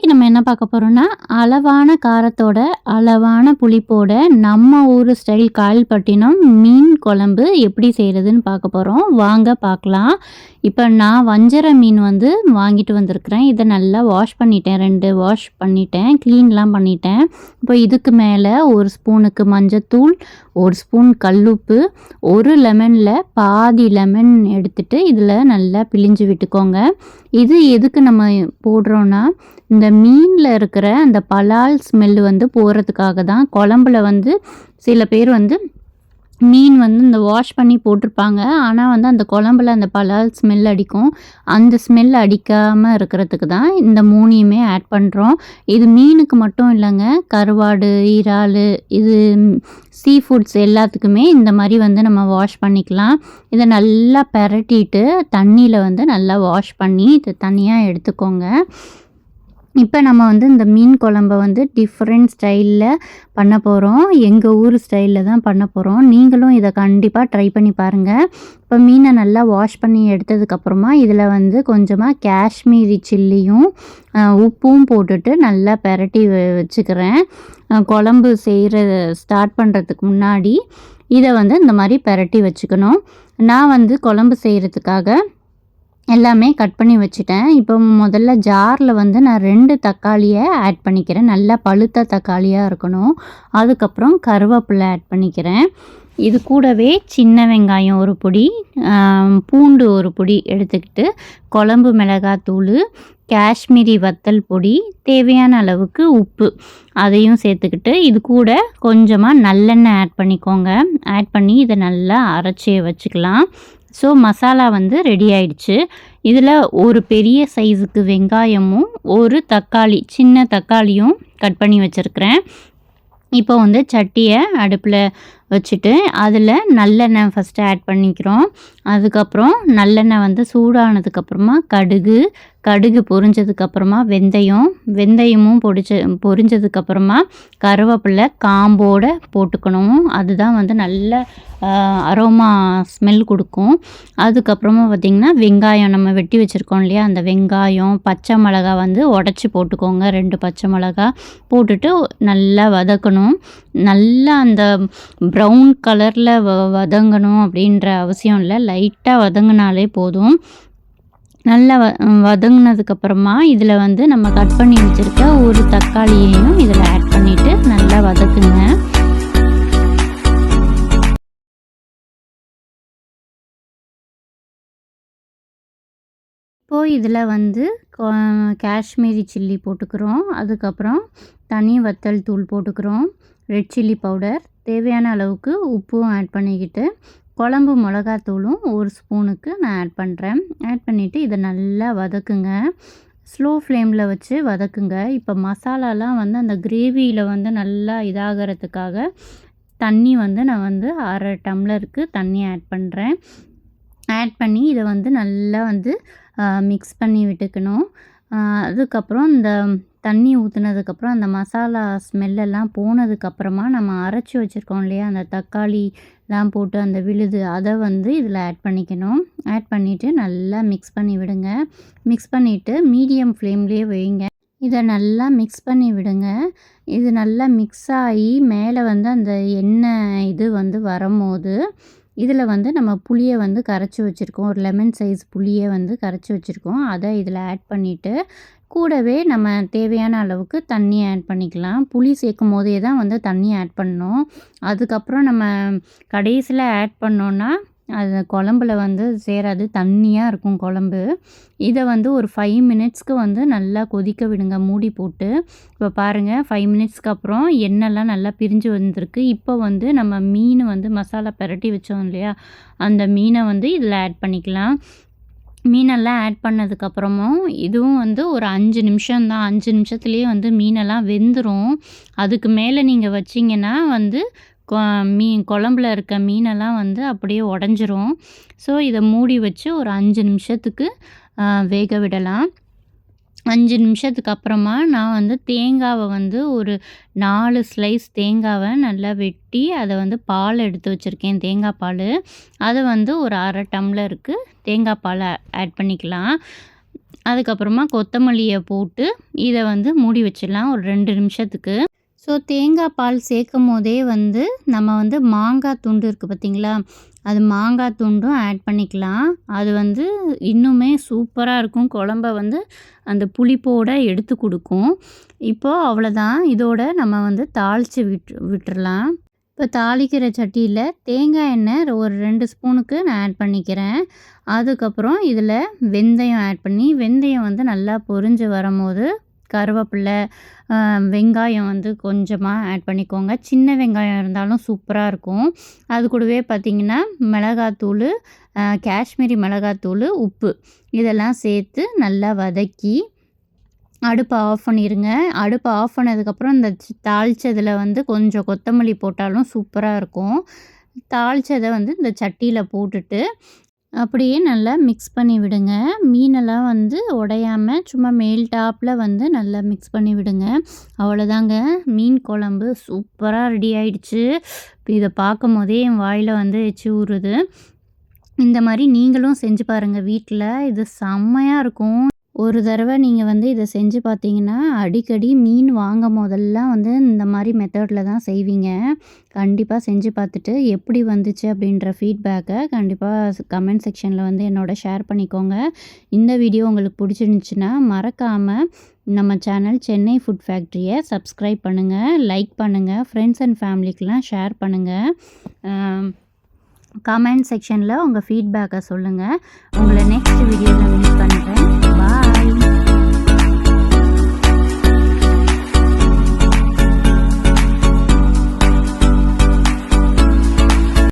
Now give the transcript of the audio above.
இன்றைக்கி நம்ம என்ன பார்க்க போகிறோம்னா அளவான காரத்தோட அளவான புளிப்போட நம்ம ஊர் ஸ்டைல் காயல்பட்டினம் மீன் குழம்பு எப்படி செய்கிறதுன்னு பார்க்க போகிறோம் வாங்க பார்க்கலாம். இப்போ நான் வஞ்சர மீன் வந்து வாங்கிட்டு வந்திருக்கிறேன். இதை நல்லா வாஷ் பண்ணிட்டேன். ரெண்டு வாஷ் பண்ணிட்டேன். க்ளீன்லாம் பண்ணிட்டேன். இப்போ இதுக்கு மேலே ஒரு ஸ்பூனுக்கு மஞ்சத்தூள் ஒரு ஸ்பூன் கல்லுப்பு ஒரு லெமனில் பாதி லெமன் எடுத்துட்டு இதில் நல்லா பிழிஞ்சு விட்டுக்கோங்க. இது எதுக்கு நம்ம போடுறோன்னா இந்த மீனில் இருக்கிற அந்த பலால் ஸ்மெல்லு வந்து போகிறதுக்காக தான் குழம்புல வந்து சில பேர் வந்து மீன் வந்து இந்த வாஷ் பண்ணி போட்டிருப்பாங்க. ஆனால் வந்து அந்த குழம்புல அந்த பலால் ஸ்மெல் அடிக்கும். அந்த ஸ்மெல் அடிக்காமல் இருக்கிறதுக்கு தான் இந்த மூணையுமே ஆட் பண்ணுறோம் இது மீனுக்கு மட்டும் இல்லைங்க. கருவாடு இறால் இது சீ ஃபுட்ஸ் எல்லாத்துக்குமே இந்த மாதிரி வந்து நம்ம வாஷ் பண்ணிக்கலாம். இதை நல்லா பெரட்டிட்டு தண்ணியில் வந்து நல்லா வாஷ் பண்ணி இதை தனியாக எடுத்துக்கோங்க. இப்போ நம்ம வந்து இந்த மீன் குழம்ப வந்து டிஃப்ரெண்ட் ஸ்டைலில் பண்ண போகிறோம் எங்கள் ஊர் ஸ்டைலில் தான் பண்ண போகிறோம் நீங்களும் இதை கண்டிப்பாக ட்ரை பண்ணி பாருங்கள் இப்போ மீனை நல்லா வாஷ் பண்ணி எடுத்ததுக்கப்புறமா இதில் வந்து கொஞ்சமாக காஷ்மீரி சில்லியும் உப்பும் போட்டுட்டு நல்லா பெரட்டி வச்சுக்கிறேன். குழம்பு செய்கிற ஸ்டார்ட் பண்ணுறதுக்கு முன்னாடி இதை வந்து இந்த மாதிரி பெரட்டி வச்சுக்கணும். நான் வந்து குழம்பு செய்கிறதுக்காக எல்லாமே கட் பண்ணி வச்சுட்டேன். இப்போ முதல்ல ஜாரில் வந்து நான் ரெண்டு தக்காளியை ஆட் பண்ணிக்கிறேன். நல்லா பழுத்த தக்காளியாக இருக்கணும். அதுக்கப்புறம் கருவேப்பிலை ஆட் பண்ணிக்கிறேன். இது கூடவே சின்ன வெங்காயம் ஒரு பொடி பூண்டு ஒரு பொடி எடுத்துக்கிட்டு குழம்பு மிளகாத்தூள் காஷ்மீரி வத்தல் பொடி தேவையான அளவுக்கு உப்பு அதையும் சேர்த்துக்கிட்டு இது கூட கொஞ்சமாக நல்லெண்ணெய் ஆட் பண்ணிக்கோங்க. ஆட் பண்ணி இதை நல்லா அரைச்சி வச்சுக்கலாம். ஸோ மசாலா வந்து ரெடி ஆயிடுச்சு. இதில் ஒரு பெரிய சைஸுக்கு வெங்காயமும் ஒரு தக்காளி சின்ன தக்காளியும் கட் பண்ணி வச்சுருக்கிறேன். இப்போ வந்து சட்டியை அடுப்பில் வச்சுட்டு அதில் நல்லெண்ணெய் ஃபஸ்ட்டு ஆட் பண்ணிக்கிறோம். அதுக்கப்புறம் நல்லெண்ணெய் வந்து சூடானதுக்கப்புறமா கடுகு கடுகு பொரிஞ்சதுக்கப்புறமா வெந்தயம் வெந்தயமும் பொடிச்ச பொரிஞ்சதுக்கப்புறமா கருவேப்பிலை காம்போடு போட்டுக்கணும். அதுதான் வந்து நல்ல அரோமா ஸ்மெல் கொடுக்கும். அதுக்கப்புறமா பார்த்திங்கன்னா வெங்காயம் நம்ம வெட்டி வச்சுருக்கோம் இல்லையா? அந்த வெங்காயம் பச்சை மிளகா வந்து உடச்சி போட்டுக்கோங்க. ரெண்டு பச்சை மிளகா போட்டுட்டு நல்லா வதக்கணும். நல்லா அந்த ப்ரௌன் கலரில் வ வதங்கணும் அப்படின்ற அவசியம் இல்லை. லைட்டாக வதங்கினாலே போதும். நல்லா வ வதங்கினதுக்கப்புறமா இதில் வந்து நம்ம கட் பண்ணி வச்சுருக்க ஒரு தக்காளியையும் இதில் ஆட் பண்ணிவிட்டு நல்லா வதக்குங்க. இப்போது இதில் வந்து காஷ்மீரி சில்லி போட்டுக்கிறோம். அதுக்கப்புறம் தனி வத்தல் தூள் போட்டுக்கிறோம். Red chilli powder. தேவையான அளவுக்கு உப்பும் ஆட் பண்ணிக்கிட்டு குழம்பு மிளகாத்தூளும் ஒரு ஸ்பூனுக்கு நான் ஆட் பண்ணுறேன் ஆட் பண்ணிவிட்டு இதை நல்லா வதக்குங்க. ஸ்லோ ஃப்ளேமில் வச்சு வதக்குங்க. இப்போ மசாலாலாம் வந்து அந்த கிரேவியில் வந்து நல்லா இதாகிறதுக்காக தண்ணி வந்து நான் வந்து அரை டம்ளருக்கு தண்ணி ஆட் பண்ணுறேன் ஆட் பண்ணி இதை வந்து நல்லா வந்து மிக்ஸ் பண்ணி விட்டுக்கணும். அதுக்கப்புறம் இந்த தண்ணி ஊற்றுனதுக்கப்புறம் அந்த மசாலா ஸ்மெல்லெல்லாம் போனதுக்கப்புறமா நம்ம அரைச்சி வச்சுருக்கோம் இல்லையா? அந்த தக்காளிலாம் போட்டு அந்த விழுது அதை வந்து இதில் ஆட் பண்ணிக்கணும். ஆட் பண்ணிவிட்டு நல்லா மிக்ஸ் பண்ணி விடுங்க. மிக்ஸ் பண்ணிவிட்டு மீடியம் ஃப்ளேம்லேயே வைங்க. இதை நல்லா மிக்ஸ் பண்ணி விடுங்க. இது நல்லா மிக்ஸ் ஆகி மேலே வந்து அந்த எண்ணெய் இது வந்து வரும்போது இதில் வந்து நம்ம புளியை வந்து கரைச்சி வச்சுருக்கோம். ஒரு லெமன் சைஸ் புளியை வந்து கரைச்சி வச்சுருக்கோம். அதை இதில் ஆட் பண்ணிவிட்டு கூடவே நம்ம தேவையான அளவுக்கு தண்ணி ஆட் பண்ணிக்கலாம். புளி சேர்க்கும் போதே தான் வந்து தண்ணி ஆட் பண்ணணும். அதுக்கப்புறம் நம்ம கடைசியில் ஆட் பண்ணோன்னா அது குழம்புல வந்து சேராது தண்ணியாக இருக்கும் குழம்பு. இதை வந்து ஒரு ஃபைவ் மினிட்ஸ்க்கு வந்து நல்லா கொதிக்க விடுங்க மூடி போட்டு. இப்போ பாருங்கள் ஃபைவ் மினிட்ஸ்க்கு அப்புறம் எண்ணெய்லாம் நல்லா பிரிஞ்சு வந்திருக்கு. இப்போ வந்து நம்ம மீன் வந்து மசாலா பெரட்டி வச்சோம் இல்லையா அந்த மீனை வந்து இதில் ஆட் பண்ணிக்கலாம். மீனெல்லாம் ஆட் பண்ணதுக்கப்புறமும் இதுவும் வந்து ஒரு அஞ்சு நிமிஷம் தான். அஞ்சு நிமிஷத்துலேயே வந்து மீனெல்லாம் வெந்துடும் அதுக்கு மேலே நீங்கள் வச்சிங்கன்னா வந்து மீன் குழம்புல இருக்க மீனெல்லாம் வந்து அப்படியே உடஞ்சிரும். ஸோ இதை மூடி வச்சு ஒரு அஞ்சு நிமிஷத்துக்கு வேக விடலாம். அஞ்சு நிமிஷத்துக்கு அப்புறமா நான் வந்து தேங்காவை வந்து ஒரு நாலு ஸ்லைஸ் தேங்காவை நல்லா வெட்டி அதை வந்து பால் எடுத்து வச்சுருக்கேன் தேங்காய் பால். அதை வந்து ஒரு அரை டம்ளருக்கு தேங்காய் பால் ஆட் பண்ணிக்கலாம். அதுக்கப்புறமா கொத்தமல்லியை போட்டு இதை வந்து மூடி வச்சிடலாம் ஒரு ரெண்டு நிமிஷத்துக்கு. ஸோ தேங்காய் பால் சேர்க்கும் போதே வந்து நம்ம வந்து மாங்காய் துண்டு இருக்குது பார்த்திங்களா? அது மாங்காய் துண்டும் ஆட் பண்ணிக்கலாம். அது வந்து இன்னுமே சூப்பராக இருக்கும். குழம்ப வந்து அந்த புளிப்போட எடுத்து கொடுக்கும். இப்போது அவ்வளோதான் இதோட நம்ம வந்து தாளித்து விட்டு விட்டுறலாம். இப்போ தாளிக்கிற சட்டியில் தேங்காய் எண்ணெய் ஒரு ரெண்டு ஸ்பூனுக்கு நான் ஆட் பண்ணிக்கிறேன். அதுக்கப்புறம் இதில் வெந்தயம் ஆட் பண்ணி வெந்தயம் வந்து நல்லா பொரிஞ்சு வரும்போது கருவேப்பிலை வெங்காயம் வந்து கொஞ்சமாக ஆட் பண்ணிக்கோங்க. சின்ன வெங்காயம் இருந்தாலும் சூப்பராக இருக்கும். அது கூடவே பார்த்திங்கன்னா மிளகாத்தூள் காஷ்மீரி மிளகாத்தூள் உப்பு. இதெல்லாம் சேர்த்து நல்லா வதக்கி அடுப்பை ஆஃப் பண்ணிடுங்க அடுப்பை ஆஃப் பண்ணதுக்கப்புறம் இந்த தாளித்ததில் வந்து கொஞ்சம் கொத்தமல்லி போட்டாலும் சூப்பராக இருக்கும். தாளித்ததை வந்து இந்த சட்டியில் போட்டுட்டு அப்படியே நல்லா மிக்ஸ் பண்ணி விடுங்க. மீனெல்லாம் வந்து உடையாமல் சும்மா மேல் டாப்பில் வந்து நல்லா மிக்ஸ் பண்ணி விடுங்க. அவ்வளோதாங்க. மீன் குழம்பு சூப்பராக ரெடி ஆயிடுச்சு. இப்போ இதை பார்க்கும் போதே என் வாயில் வந்து எச்சு ஊறுது. இந்த மாதிரி நீங்களும் செஞ்சு பாருங்கள் வீட்டில் இது செம்மையாக இருக்கும். ஒரு தடவை நீங்கள் வந்து இதை செஞ்சு பார்த்தீங்கன்னா அடிக்கடி மீன் வாங்கும் போதெல்லாம் வந்து இந்த மாதிரி மெத்தடில் தான் செய்வீங்க. கண்டிப்பாக செஞ்சு பார்த்துட்டு எப்படி வந்துச்சு அப்படின்ற ஃபீட்பேக்கை கண்டிப்பாக கமெண்ட் செக்ஷனில் வந்து என்னோட ஷேர் பண்ணிக்கோங்க. இந்த வீடியோ உங்களுக்கு பிடிச்சிருந்துச்சின்னா மறக்காமல் நம்ம சேனல் சென்னை ஃபுட் ஃபேக்ட்ரியை சப்ஸ்கிரைப் பண்ணுங்கள் லைக் பண்ணுங்கள் ஃப்ரெண்ட்ஸ் அண்ட் ஃபேமிலிக்கெலாம் ஷேர் பண்ணுங்கள் கமெண்ட் செக்ஷனில் உங்கள் ஃபீட்பேக்கை சொல்லுங்கள் உங்களை நெக்ஸ்ட் வீடியோவில் மீட் பண்ணுறேன் 爱。